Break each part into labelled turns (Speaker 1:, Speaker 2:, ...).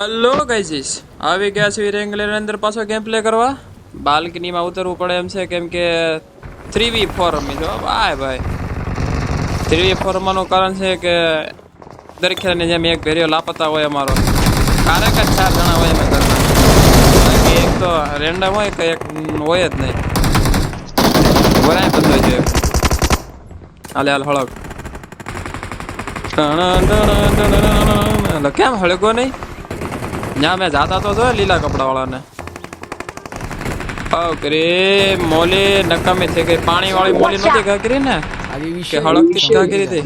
Speaker 1: Hello ગાઈઝીસ આવી ગયા છે રેંગલેર અંદર પાછો ગેમ પ્લે કરવા. બાલ્કનીમાં ઉતરવું પડે એમ છે કેમ કે થ્રી વી ફોર જો છો ભાઈ. ભાઈ થ્રી વી ફોરમાંનું કારણ છે કે દરેક જેમ એક ભેરિયો લાપતા હોય અમારો. કારક જ ચાર જણા હોય અમે ઘરના એક તો રેન્ડમ હોય કે એક હોય જ નહીં. વરાય બંધ જોઈએ હાલે, હાલ હળક કેમ હળગો નહીં? ત્યાં મેં જાતા તો જો લીલા કપડા વાળાને આવ કરી મોલી નકામી થઈ ગઈ. પાણી વાળી મોલી નથી ઘાકરી ને કે હળગતી જ ઘા હતી?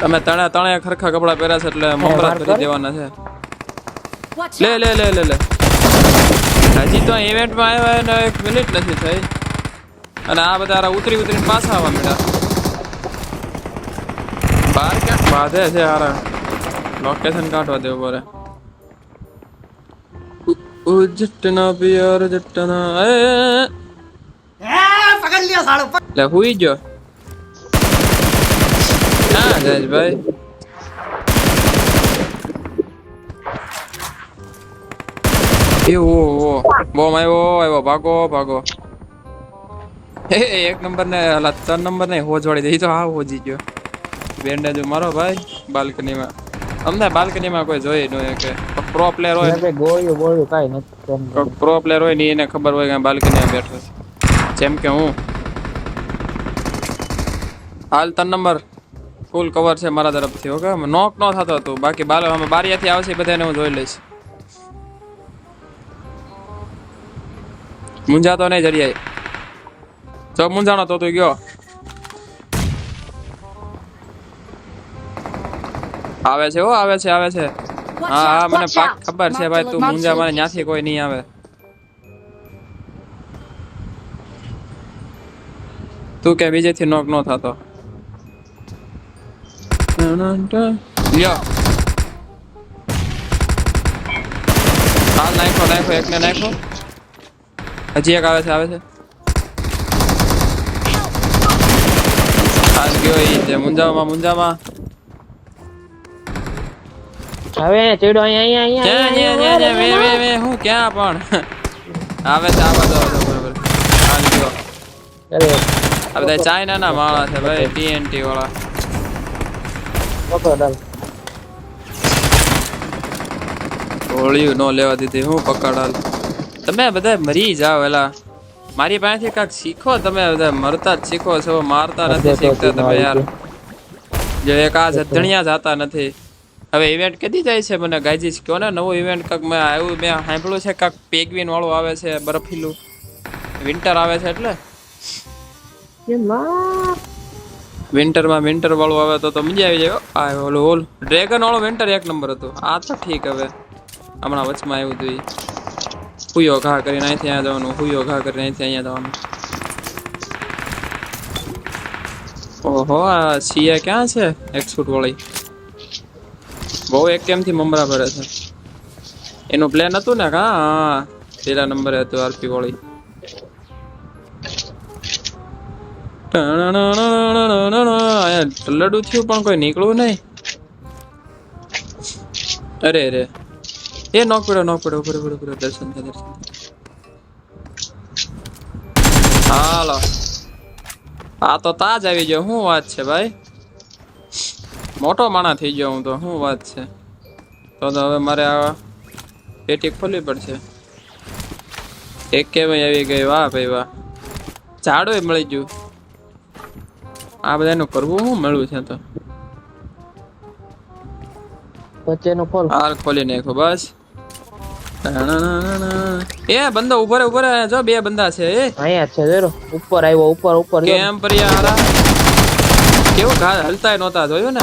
Speaker 1: તમે તણે તણે ખરખા કપડા પહેર્યા છે એટલે મમરા કરી દેવાના છે. લે લે લે લે લે. હજી તો ઇવેન્ટમાં આવ્યા ને એક મિનિટ નથી થઈ. અને આ બધા ઉતરી ઉતરીને પાછા આવવા મળ્યા બહાર ક્યાંક બાંધે છે યાર લોકેશન કાઢવા દેવું પડે ઉ પિયર જટના એ લે હુઈ ગયો હા જયેશભાઈ એવું ઓ બોમ આવ્યો આવ્યો ભાગો ભાગો એ એક નંબર ને ત્રણ નંબર ને હોજવાડી દે તો હા હોજી ગયો બેન્ડેજ મારો ભાઈ બાલ્કનીમાં. અમને બાલ્કનીમાં કોઈ જોઈ ન કે પ્રો પ્લેયર હોય.
Speaker 2: ગોળ્યું બોળ્યું કાંઈ નથી
Speaker 1: પ્રો પ્લેયર હોય ને એને ખબર હોય કે બાલ્કનીમાં બેઠો છે. જેમ કે હું. હાલ તન નંબર ફૂલ કવર છે મારા તરફથી ઓકે નોક ન થતો હતો. બાકી બાલ અમે બારિયાથી આવશે બધાને હું જોઈ લઈશ. મુંજાતો નહીં જરિયા જો મુંજાણો તો તું ગયો. આવે છે હો આવે છે આવે છે. હા હા મને પાક ખબર છે ભાઈ તું મુંજા
Speaker 3: મારે
Speaker 1: ન્યાથી કોઈ નહીં આવે. તું કે બીજેથી નોક નો થતો. લ્યો. હાલ નાખો નાખો એકને નાખો. હજી એક આવે છે આવે છે. હાલ ગયો તે મુંજામાં મુંજામાં.
Speaker 2: હવે ચડો અહીંયા અહીંયા
Speaker 1: ક્યાં
Speaker 2: અહીંયા
Speaker 1: ક્યાં ક્યાં ક્યાં? વે વે વે હું ક્યાં પણ? આવે છે આવા દો દો બરાબર. હાલ ગયો
Speaker 2: અરે
Speaker 1: આ બધા ચાઇના ના માળા છે ભાઈ ટીએનટી વાળા.
Speaker 2: પકડ હાલ.
Speaker 1: નો લેવા દીધી હું પકડાલ. તમે બધા મરી જાઓ એલા. મારી પાસેથી કાક શીખો તમે બધા મરતા જ શીખો છો મારતા નથી શીખતા તમે યાર. જો એક આ જધણિયા જાતા નથી. હવે ઇવેન્ટ કદી જાય છે મને ગાયજીસ કહો ને નવો ઇવેન્ટ કાંક મેં આવ્યું મેં સાંભળ્યું છે કાંક પેગવિન વાળું આવે છે બરફીલું. વિન્ટર આવે છે એટલે? વિન્ટરમાં વિન્ટર વાળું આવે તો તો મજા આવી જાય. આ ઓલું ઓલ ડ્રેગન વાળો વિન્ટર એક નંબર હતું. આ તો ઠીક હવે. હમણાં વચમાં આવ્યું હતું. હુયો ઘા કરીને અહીંથી અહીંયા જવાનું હુયો ઘા કરીને અહીંથી અહીંયા જવાનું. ઓહો આ સિયા ક્યાં છે? એક્સફૂટ વાળી. બહુ એક કેમથી મમરા ભરે છે. એનું પ્લાન હતું ને કા હા, પેલા નંબરે હતું આરપી વાળી. લડુ થયું પણ કોઈ નીકળવું નહીં અરે અરે એ નોક પડ્યો નોક પડ્યો પડ્યો પડ્યો પડ્યો દર્શન થાય દર્શન હાલો આ તો તાજ આવી ગયો શું વાત છે ભાઈ મોટો માણા થઈ ગયો હું તો શું વાત છે? તો તો હવે મારે આ પેટી ખોલવી પડશે. એક કેવાય આવી ગઈ વાહ ભાઈ વાહ. ઝાડો મળી ગયું. આ બધાનું કરવું શું મળ્યું છે તો?
Speaker 2: વચ્ચેનું ખોલ.
Speaker 1: હાલ ખોલી નાખો બસ. એ બંદો ઊભો રે ઊભો જો બે બંદા છે એ.
Speaker 2: અહીંયા છે જોરો ઉપર આવ્યો ઉપર ઉપર.
Speaker 1: કેમ પરિયા હારા? કેવું ઘા હલતાય નહોતા જોયું ને?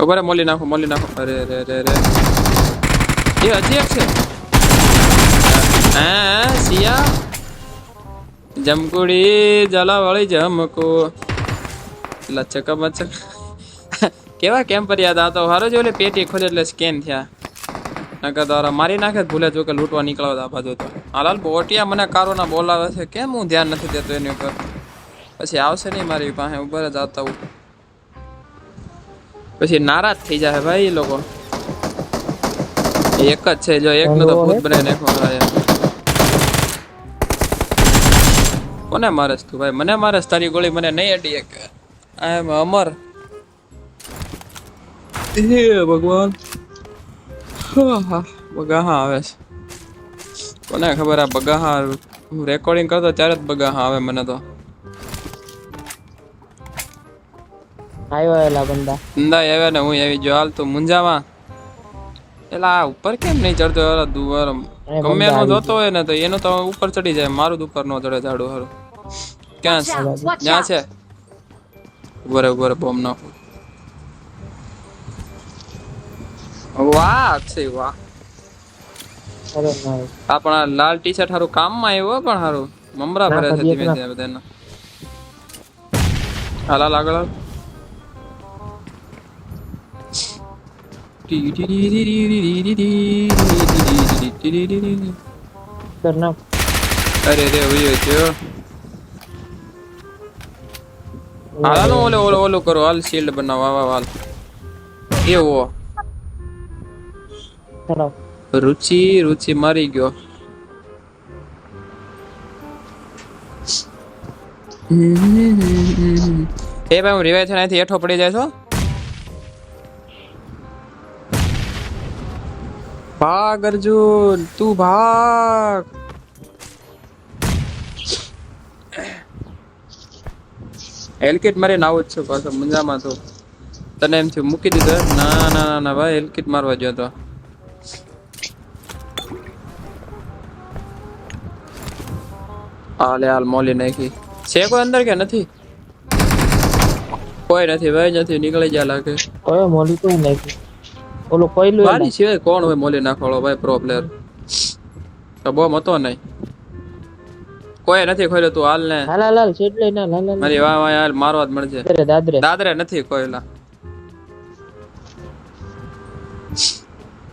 Speaker 1: ઊભો રે મોલી નાખો મોલી નાખો. અરે રે રે રે એ હજી એક છે. હા સિયા જમકુડી જલાવાળી જમકો. લચક મચક. કેવા કેમ પર યાદ તો હારો જો પેટી ખોલે એટલે સ્કેન થયા. નકર દ્વારા મારી નાખે ભૂલે જો કે લૂંટવા નીકળવા આ બાજુ તો. હાલાલ, બોટિયા મને કારોના બોલાવે છે. કેમ હું ધ્યાન નથી દેતો એની ઉપર? પછી આવશે નહીં મારી પાસે, ઊભા જ આવતા હું પછી નારાજ થઈ જાય ભાઈ એ લોકો. એક જ છે જો એક નો તો ભૂત બનાવી નાખો કોને મારે તું ભાઈ? મને મારે તારી ગોળી મને નહીં અડી એક. આઈ એમ અમર. હે ભગવાન. બગાહા આવે છે. કોને ખબર આ બગાહા હું રેકોર્ડિંગ કરતો ત્યારે જ બગાહા આવે મને તો.
Speaker 2: આવ્યા એલા બંદા.
Speaker 1: અંદા આવ્યા ને હું આવી ગયો. હાલ તો મુંજામાં. એલા આ ઉપર કેમ નહીં ચડતો? દુવાર ગમે એનો જોતો હોય ને તો એનો તો ઉપર ચડી જાય. મારું ઉપર નો ચડે ઝાડુ હારું ક્યાં છે! ક્યાં છે? ઊભો રે ઊભો રે બોમ્બ નાખું. વાહ અક્ષય વાહ.
Speaker 2: અરે ના
Speaker 1: આ પણ આ લાલ ટી શર્ટ હારું કામમાં આવ્યું હો પણ હારું. મમરા ભરે છે ધીમે ધીમે બધાના. હાલા હાલ આગળ હાલ.
Speaker 2: अरे अरे
Speaker 1: અરે રે ઉયો છે હાલ હાલો ओले ઓલે ઓલું કરો હાલ શિલ્ડ બનાવો આવા ये वो
Speaker 2: ખરાબ
Speaker 1: રુચિ રુચિ મારી ગયો એ ભાઈ હું રિવાય અહીંથી હેઠો પડી જાય છો ભાગ, અર્જુન, તું ભાગ. હેલકિટ મારે આવું જ છે પાછો, મુંજામાં તો. તને એમ થયું, મૂકી દીધો? ના ના ના ભાઈ હેલકિટ મારવા ગયો તો. હાલે, હાલ, મોલી નાખી. છે કોઈ અંદર કે નથી? કોઈ નથી, ભાઈ, નથી, નીકળી ગયા લાગે.
Speaker 2: મોલી કોઈ નાખી ઓલો કોયલું
Speaker 1: બારી સિવાય કોણ હોય મોલી નાખવાળો? ભાઈ પ્રો પ્લેયર તો બોમ હતો નહીં. કોઈ નથી ખોલ્યો તું હાલ ને.
Speaker 2: હાલ હાલ હાલ શેડ ના હાલ
Speaker 1: મારી વાહ વાહ હાલ મારવા જ મળશે
Speaker 2: દાદરે. દાદરે
Speaker 1: નથી કોયલા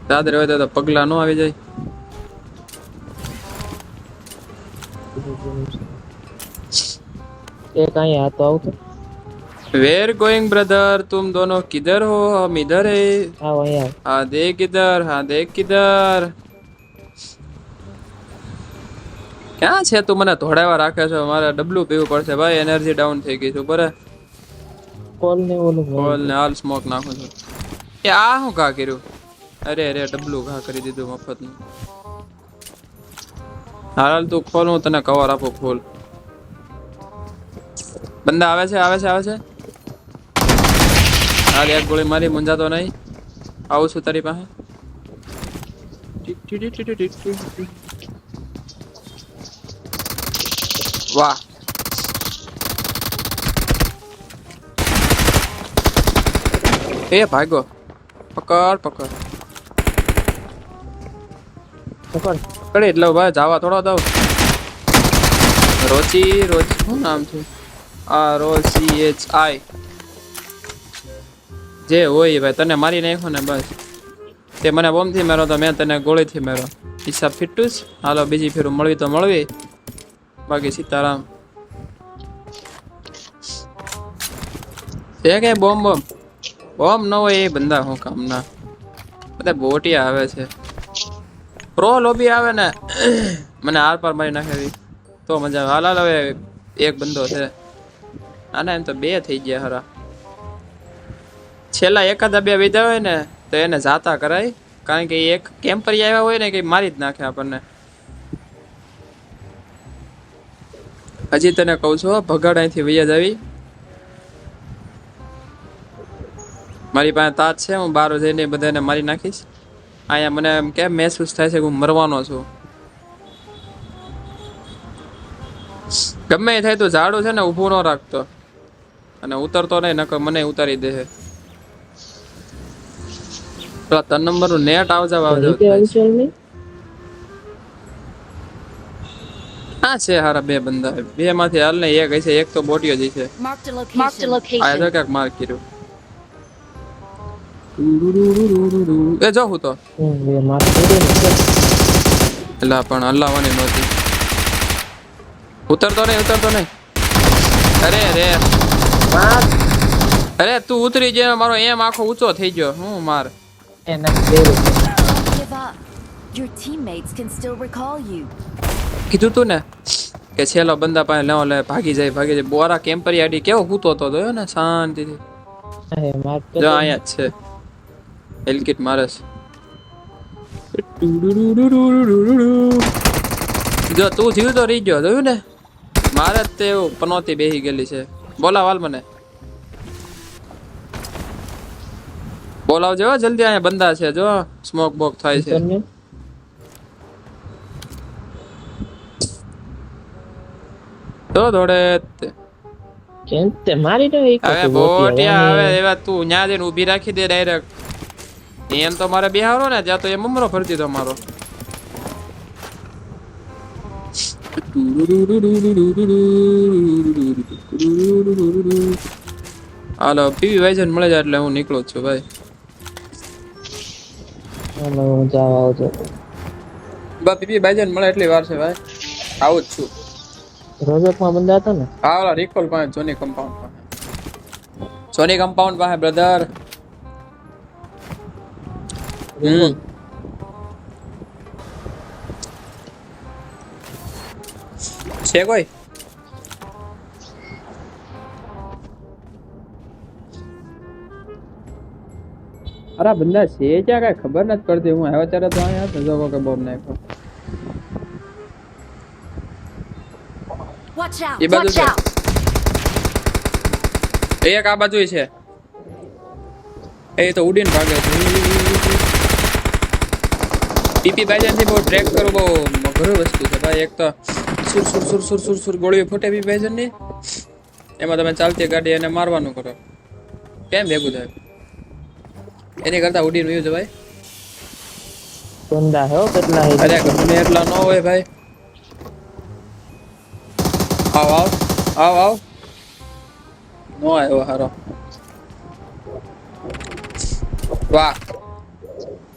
Speaker 1: દાદરે હોય તો તો પગલા નો આવી જાય.
Speaker 2: એક અહીંયા હતો આવતો.
Speaker 1: वेयर गोइंग ब्रदर तुम दोनों किधर हो हम इधर है
Speaker 2: આવો અહીંયા
Speaker 1: हाँ देख किधर हाँ देख किधर ક્યાં છે તું મને ધોડાવા રાખે છે મારે ડબલું પીવું પડશે ભાઈ એનર્જી ડાઉન થઈ ગઈ છે બરે
Speaker 2: કોલ ને ઓલું
Speaker 1: બોલ ને હાલ સ્મોક નાખું છું એ આ શું ઘા કર્યું અરે અરે ડબલું ઘા કરી દીધું મફતનું હાલ હાલ તું ખોલ હું તને કવર આપું ફૂલ બંદા આવે છે આવે છે આવે છે હાલ એક ગોળી મારી મુંજાતો નહીં. આવું છું તારી પાસે? વાહ. એ ભાગો. પકડ પકડ.
Speaker 2: પકડ.
Speaker 1: કડે એટલે ભાઈ જાવા થોડો દઉં. રોચી રોચી શું નામ છે? આ ઓ સી એચ આઈ. જે હોય ભાઈ, તને મારી નાખ્યો ને બસ. તે મને બોમથી મારો તો મેં તને ગોળીથી મારો હિસાબ ફીટું જ? હાલો, બીજી ફેરું. મળવી તો મળવી બાકી સીતારામ. છે કે બોમ્બ બોમ્બ બોમ્બ ન હોય એ બંદા હું કામના? બધા બોટિયા આવે છે. પ્રો લોબી આવે ને, મને આર પાર મારી નાખેવી તો મજા હાલ હાલ, હવે એક બંદો છે. આના એમ તો બે થઈ ગયા હરા. છેલ્લા એકાદા બે વિધા હોય ને, તો એને જાતા કરાય. કારણ કે એક કેમ્પરી આવ્યા હોય ને, કે મારી જ નાખે આપણને. હજી તને કહું છું ભગાડ અહીંથી વૈયા જાવી. મારી પાસે તાજ છે, હું બહાર જઈને બધાને મારી નાખીશ. અહીંયા મને એમ કેમ મહેસૂસ થાય છે કે હું મરવાનો છું? ગમે એ થાય તો ઝાડું છે ને, ઊભું ન રાખતો. અને ઉતરતો નહીં, નકર મને ઉતારી દે છે. પેલા ત્રણ નંબરનું નેટ આવજા આવજો હા છે હારા બે બંદા. બે માંથી હાલ ને એક હશે એક તો બોટીઓ જ છે આ તો ક્યાંક માર્ક કર્યું. એ જો હું તો.
Speaker 2: હમ એ મારે કરી દે ને.
Speaker 1: એટલે પણ હલાવવાની નહોતી ઉતરતો નહીં ઉતરતો નહીં. અરે રે અરે તું ઉતરી જાય મારો એમ આખો ઊંચો થઈ ગયો. હું માર?
Speaker 2: એ then બે રૂપિયા.
Speaker 3: Don't give up. Your teammates can still recall you.
Speaker 1: કીધું તું ને કે છેલ્લો બંદા પાસે લેવો લે ભાગી જાય ભાગી જાય. બોરા કેમ્પરી આડી કેવો હૂતો હતો જોયો ને? શાંતિથી. જો અહીંયા જ છે. હેલકીટ મારે છે. જો તું જીવતો રહી ગયો જોયું ને? મારે જ તે પનોતી બેહી ગયેલી છે. બોલા વાલ મને. બોલાવજો જલ્દી અહીંયા બંદા છે જો સ્મોક બોક થાય છે. તો દોડે
Speaker 2: કેમ તે મારી તો એક
Speaker 1: હવે બોટિયા આવે એવા તું ન્યા જઈને ઊભી રાખી દે ડાયરેક્ટ એમ તો મારે બિહારો ને ત્યાં તો એ મમરો ફરતી તો મારો. હાલો પીવી વાઈઝન મળે જાય એટલે હું નીકળું છું ભાઈ.
Speaker 2: હું જાવા આવજો.
Speaker 1: બા પીપી વાઈઝન મળે એટલી વાર છે ભાઈ. આવું જ છું.
Speaker 2: રોજકમાં બંદા હતા ને?
Speaker 1: હા ઓલા રિકોલ પાસે જોની કમ્પાઉન્ડ પાસે. જોની કમ્પાઉન્ડ પાસે બ્રધર હમ. છે કોઈ? અરે બંદા છે ક્યાં કઈ ખબર નથી પડતી. હું આવ્યો ત્યારે તો અહીંયા હતો જો કે બોમ્બ નાખ્યો. એ બાજુ છે. એક આ બાજુ છે. એ તો ઉડીને ભાગે છે. પીપી બાઈજન બહુ ટ્રેક કરવું બહુ અઘરું વસ્તુ છે ભાઈ. એક તો સુર સુર સુર સુર સુર સુર ગોળીઓ ફૂટે પીપી બાઈજનની એમાં તમે ચાલતી ગાડી એને મારવાનું કરો. કેમ ભેગું થાય? એની કરતા ઉડીને વયું જવાય?
Speaker 2: બંધા હે કેટલા હે?
Speaker 1: અરે ગમે એટલા ન હોય ભાઈ. આવ આવ આવ આવ. નો આવ્યો હારો. વાહ.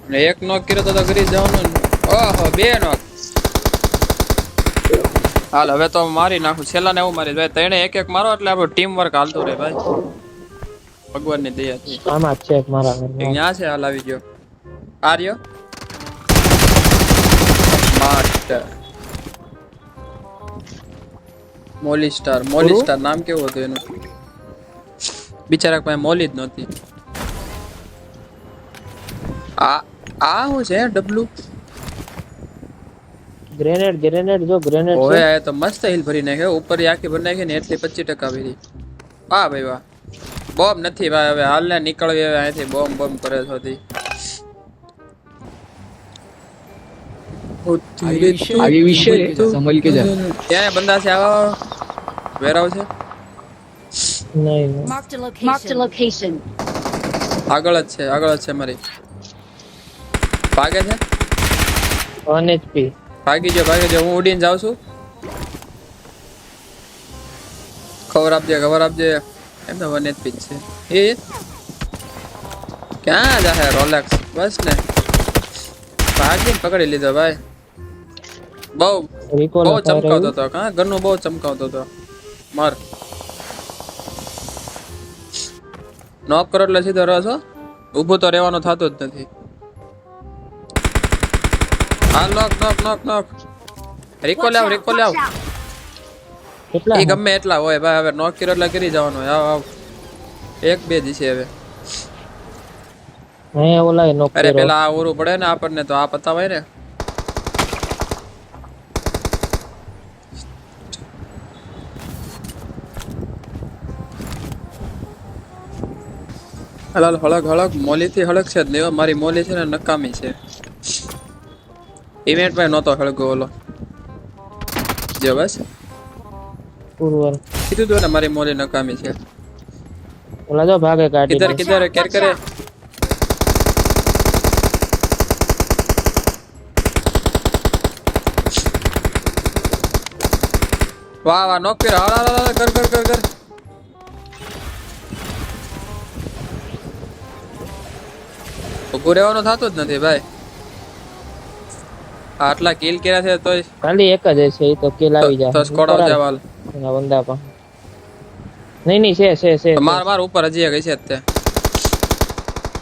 Speaker 1: અને એક નોક કર્યો તો તો કરી જવાનું ઓહો બે નોક. હાલ હવે તો મારી નાખું. છેલ્લા ને એવું મારી. ભાઈ તણે એક એક મારો એટલે આપણું ટીમ વર્ક હાલતું રહે ભાઈ. ભગવાનની છે.
Speaker 2: આમાં છે મારા
Speaker 1: ન્યા છે હાલ આવી ગયો. આર્યો? Master. Molly star
Speaker 2: Molly
Speaker 1: star નામ કેવું હતું એનું? બિચારા પાસે મોલી જ નહોતી. આ આ હું છે ડબલુ?
Speaker 2: ગ્રેનેડ ગ્રેનેડ જો ગ્રેનેડ
Speaker 1: ઓય આ તો મસ્ત હિલ ભરી નાખ્યો ઉપર આખી ભરી નાખી ને એટલી પચીસ ટકા ભરી. વાહ ભાઈ વાહ. બોમ્બ નથી ભાઈ હવે હાલ ને નીકળવી હવે અહીંથી બોમ્બ બોમ્બ કરે છે બધી.
Speaker 4: आगे विषय है, संभल के जा
Speaker 1: ત્યાં બંદા છે આવા વેરાવ છે
Speaker 2: નહીં
Speaker 3: Marked a location. Marked a location.
Speaker 1: આગળ જ છે આગળ જ છે મારી ભાગે છે
Speaker 2: વન એચપી
Speaker 1: ભાગી જાઓ ભાગી જાઓ હું ઉડીને જાઉં છું ખબર આપજે ખબર આપજે એમ તો વન એચપી છે એ? ક્યાં જાહે રોલેક્સ બસ ને. ભાગીને પકડી લીધો ભાઈ. બહુ
Speaker 2: રિકોલ
Speaker 1: બહુ ચમકાવતો હતો. હા ઘરનું બહુ ચમકાવતો હતો. માર. નોક કરો એટલે સીધો રહો છો? ઊભું તો રહેવાનું થતું જ નથી. હા નોક નોક નોક નોક રિકો
Speaker 3: Watch
Speaker 1: લાવ
Speaker 3: out!
Speaker 1: એ ગમે એટલા હોય ભાઈ હવે નોક કર્યો એટલે કરી જવાનું હોય. આવ આવ. એક બે જ છે હવે.
Speaker 2: હે ઓલા નોક
Speaker 1: અરે પેલા આ ઓરું પડે ને આપણને તો આ પતાવાય ને. હલાલ હળક હળક મોલી થી હળક છે નહીં મારી મોલી છે ને નકામી છે. ઇવેન્ટમાં નહોતો હળગો ઓલો. જો બસ.
Speaker 2: પૂર્વર
Speaker 1: કીધું તું ને મારી મોલી નકામી છે.
Speaker 2: ઓલા જો ભાગે કાઢી
Speaker 1: કિધર. કિધર કેર કરે. વાહ વાહ નોક કર્યો. હાલ હાલ હાલ કર કર કર કર ઉભું રહેવાનું થતું જ નથી ભાઈ. આટલા કિલ કર્યા છે તોય.
Speaker 2: ખાલી એક જ છે એ તો કિલ આવી જાય.
Speaker 1: તો સ્કોડ આવજે વાલ.
Speaker 2: એના બંદા પણ. નહીં નહીં છે છે છે
Speaker 1: માર માર ઉપર હજી એક છે અત્યારે.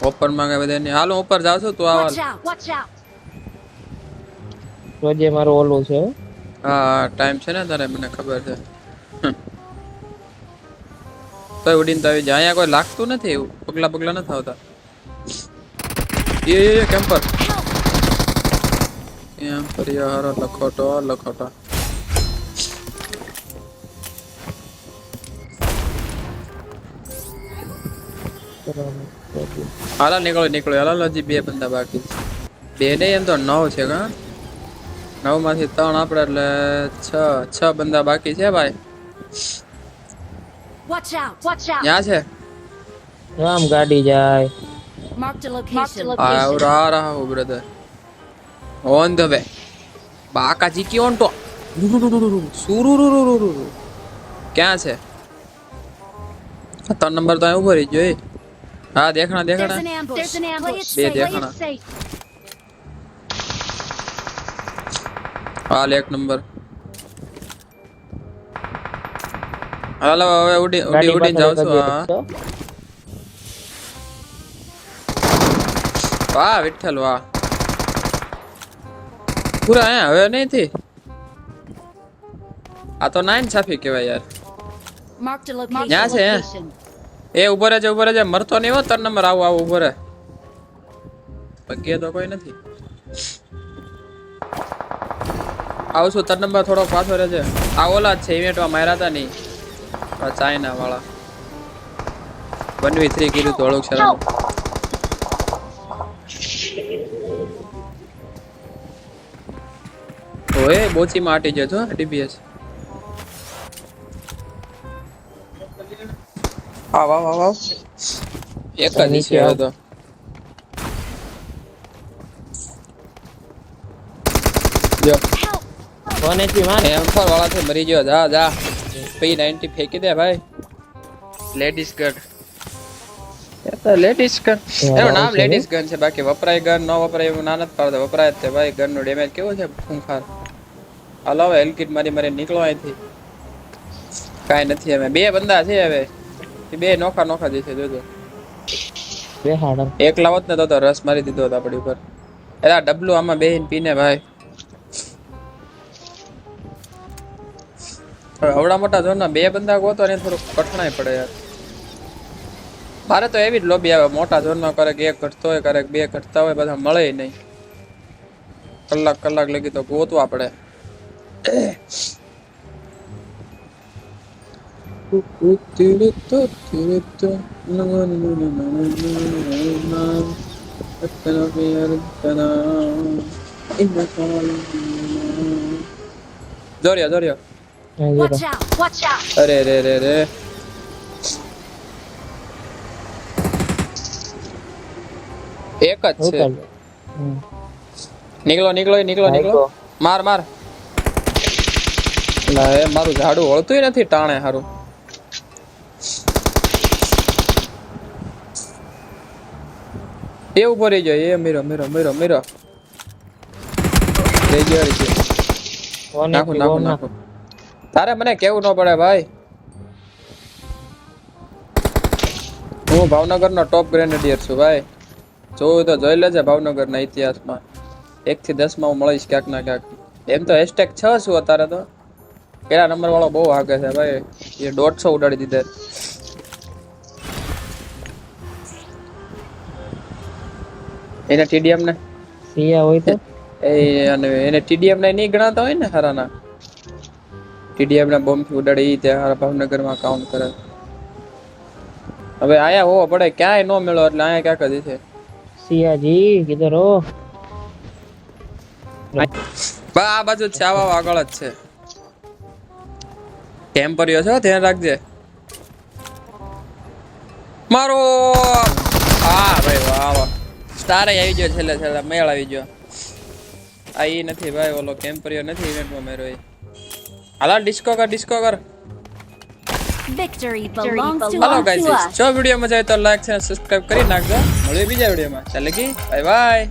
Speaker 1: ઓપનમાં કઈ બધા હાલો ઉપર જાવ છું તું આવા!
Speaker 2: રોજે મારો ઓલું છે. હા
Speaker 1: ટાઈમ છે ને તારે મને ખબર છે. તો ઉડીને તો આવી જાય અહીંયા કોઈ લાગતું નથી એવું. પગલા પગલા નથી આવતા. એ કેમ્પર કેમ્પર યાર લખોટો લખોટો. હાલા નીકળો નીકળો. હાલા હજી બે બંદા બાકી છે. બે ને એમ તો નવ છે કા? નવમાંથી ત્રણ આપણે એટલે છ છ બંદા બાકી છે ભાઈ. ત્યાં છે?
Speaker 2: રામ ગાડી જાય.
Speaker 1: હું બ્રધર ઓન ધ વે. બાકા જીકી ઓન તો. સુરુરુરુરુરુ ક્યાં છે? ત્રણ નંબર તો અહીં ઊભો રહી ગયો એ. હા દેખણા દેખણા. બે દેખાણા. હાલ એક નંબર. હાલો હવે ઉડી ઉડી ઉડી
Speaker 2: જાવ
Speaker 1: છું હા. વાહ વિઠ્ઠલ વાહ. પૂરા હે હવે નહીં થી આ તો નાઈન છાફી કહેવાય યાર. ન્યા છે, હે? એ ઊભો રહેજે ઊભો રહેજે. મરતો નહીં હો ત્રણ નંબર આવો આવો, ઊભો રહે. પગે તો કોઈ નથી. આવું છું ત્રણ નંબર થોડો પાછો રહેજે. આ ઓલા જ છે ઇવેન્ટમાં માર્યા હતા નહીં. ચાઇના વાળા વન વી થ્રી કીધું થોડુંક શરમ. ઓએ બોચી માટી જતો ડીપીએસ આવ આવ આવ આવ એક જ
Speaker 2: નીચે
Speaker 1: છે તો જો
Speaker 2: કોને થી મારે
Speaker 1: એમ ફોર વાળા થી મરી ગયો જા જા પી 90 ફેંકી દે ભાઈ લેડીઝ ગન એ તો લેડીઝ ગન એનું નામ
Speaker 2: છે
Speaker 1: લેડીઝ ગન છે બાકી વપરાય ગન ન વપરાય એવું ના નથી પાડતા વપરાય જ તે ભાઈ ગનનું ડેમેજ કેવું છે ખૂંખાર હાલો હવે હેલકીટ મારી મારી નીકળો અહીંથી કાંઈ નથી હવે બે બંદા છે હવે એ બે નોખા નોખા જે છે જોજો
Speaker 2: બે હાડર.
Speaker 1: એકલા લાવત ને તો તો રસ મારી દીધો હોત આપણી ઉપર. એલા ડબલું આમાં બેહીન પીને ભાઈ. અવડા મોટા ઝોનના બે બંદા ગોતો ને થોડુંક કઠણાઈ પડે યાર. મારે તો એવી જ લોબી આવે મોટા ઝોનમાં ક્યારેક એક ઘટતો હોય ક્યારેક બે ઘટતા હોય બધા મળે નહીં. કલાક કલાક લગી તો ગોતવા પડે. જોરિયો જોરિયો
Speaker 2: અહીં
Speaker 3: Watch
Speaker 2: જરો.
Speaker 3: out! Watch out!
Speaker 1: અરે રે રે રે એક જ છે
Speaker 2: ઉતાર. હમ.
Speaker 1: નીકળો નીકળો નીકળો નીકળો
Speaker 2: ભાઈકો.
Speaker 1: માર માર લા એ મારું ઝાડુ વળતું નથી ટાણે હારું એ ઊભો રહી જાય એ મીરો મીરો મીરો મીરો રહી ગયો રહી ગયો નાખો નાખો. નાખો તારે મને કેવું ન પડે ભાઈ? હું ભાવનગર નો ટોપ ગ્રેનેડિયર છું ભાઈ. જોવું તો જોઈ લેજે ભાવનગર ના ઇતિહાસમાં. એક થી દસમાં હું મળીશ ક્યાંક ના ક્યાંક. એમ તો હેશટેગ છ છું અત્યારે તો. પેલા નંબર વાળો બહુ આગે છે ભાઈ. એ દોઢસો ઉડાડી દીધે. એને ટીડીએમ ને?
Speaker 2: સિયા હોય તો?
Speaker 1: એ અને એને ટીડીએમ ને નહીં ગણાતા હોય ને હરાના? ટીડીએમ ના બોમ્બથી ઉડાડી તે હારા ભાવનગરમાં કાઉન્ટ કરે. હવે આયા હોવો પડે ક્યાંય નો મેળો એટલે આયા ક્યાંક જ છે.
Speaker 2: સિયાજી કિધર રો
Speaker 1: બા આ બાજુ છે આવા આગળ જ છે. ટેમ્પરિયો છે? ધ્યાન રાખજે. મારો! હા ભાઈ વાહ વાહ. સ્ટાર આવી ગયો છેલ્લે છેલ્લે મેળ આવી ગયો. આ ઈ નથી ભાઈ ઓલો કેમ્પરિયો નથી ઇવેન્ટમાં મેરો એ હાલા ડિસ્કો કર ડિસ્કો કર. હાલો
Speaker 3: us.
Speaker 1: જો વીડિયો મજા આવે તો લાઈક છે સબસ્ક્રાઇબ કરી નાખજો. મળીએ બીજા વિડીયોમાં. ચાલે કી બાય બાય